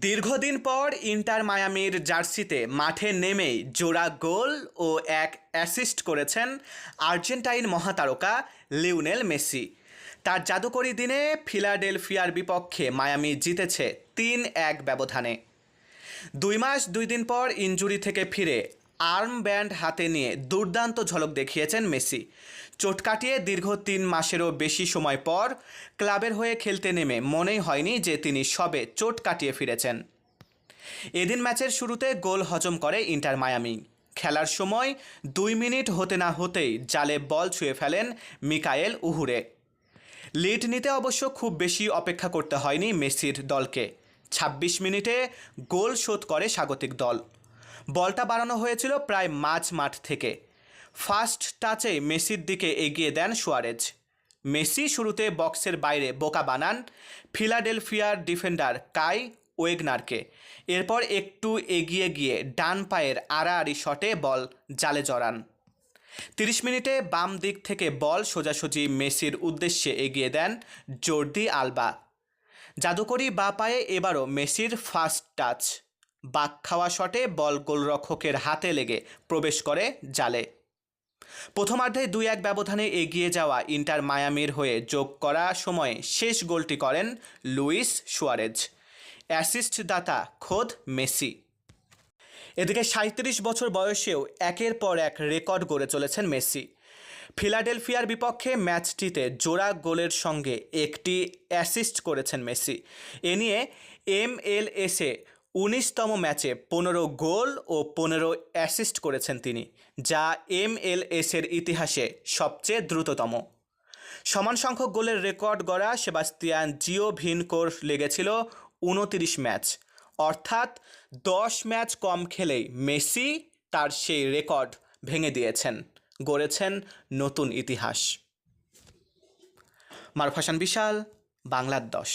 দীর্ঘদিন পর ইন্টার মায়ামির জার্সিতে মাঠে নেমেই জোড়া গোল ও এক অ্যাসিস্ট করেছেন আর্জেন্টাইন মহাতারকা লিওনেল মেসি। তার জাদুকরী দিনে ফিলাডেলফিয়ার বিপক্ষে মায়ামি জিতেছে তিন এক ব্যবধানে। দুই মাস দুই দিন পর ইঞ্জুরি থেকে ফিরে আর্ম ব্যান্ড হাতে নিয়ে দুর্দান্ত ঝলক দেখিয়েছেন মেসি। চোট কাটিয়ে দীর্ঘ তিন মাসেরও বেশি সময় পর ক্লাবের হয়ে খেলতে নেমে মনেই হয়নি যে তিনি সবে চোট কাটিয়ে ফিরেছেন। এদিন ম্যাচের শুরুতে গোল হজম করে ইন্টার মায়ামি। খেলার সময় দুই মিনিট হতে না হতেই জালে বল ছুঁয়ে ফেলেন মিকায়েল উহুরে। লিড নিতে অবশ্য খুব বেশি অপেক্ষা করতে হয়নি মেসির দলকে। ২৬ মিনিটে গোল শোধ করে স্বাগতিক দল। বলটা বাড়ানো হয়েছিল প্রায় মাঝ মাঠ থেকে। ফার্স্ট টাচে মেসির দিকে এগিয়ে দেন সুয়ারেজ। মেসি শুরুতে বক্সের বাইরে বোকা বানান ফিলাডেলফিয়ার ডিফেন্ডার কাই ওয়েগনারকে। এরপর একটু এগিয়ে গিয়ে ডান পায়ের আড়াআড়ি শটে বল জালে জড়ান। তিরিশ মিনিটে বাম দিক থেকে বল সোজাসুজি মেসির উদ্দেশ্যে এগিয়ে দেন জর্দি আলবা। জাদুকরি বা পায়ে এবারও মেসির ফার্স্ট টাচ। বাক খাওয়া শটে বল গোলরক্ষকের হাতে লেগে প্রবেশ করে জালে। প্রথমার্ধে দুই এক ব্যবধানে এগিয়ে যাওয়া ইন্টার মায়ামির হয়ে যোগ করা সময়ে শেষ গোলটি করেন লুইস সুয়ারেজ। অ্যাসিস্ট দাতা খোদ মেসি। এদিকে সাঁত্রিশ বছর বয়সেও একের পর এক রেকর্ড গড়ে চলেছেন মেসি। ফিলাডেলফিয়ার বিপক্ষে ম্যাচটিতে জোড়া গোলের সঙ্গে একটি অ্যাসিস্ট করেছেন মেসি। এ নিয়ে এম এল এসে উনিশতম ম্যাচে পনেরো গোল ও পনেরো অ্যাসিস্ট করেছেন তিনি, যা এম এল এসের ইতিহাসে সবচেয়ে দ্রুততম। সমান সংখ্যক গোলের রেকর্ড গড়া সেবাস্তিয়ান জিও ভিনকোর লেগেছিল উনতিরিশ ম্যাচ, অর্থাৎ দশ ম্যাচ কম খেলেই মেসি তার সেই রেকর্ড ভেঙে দিয়েছেন, গড়েছেন নতুন ইতিহাস। মারফাসান বিশাল বাংলার দশ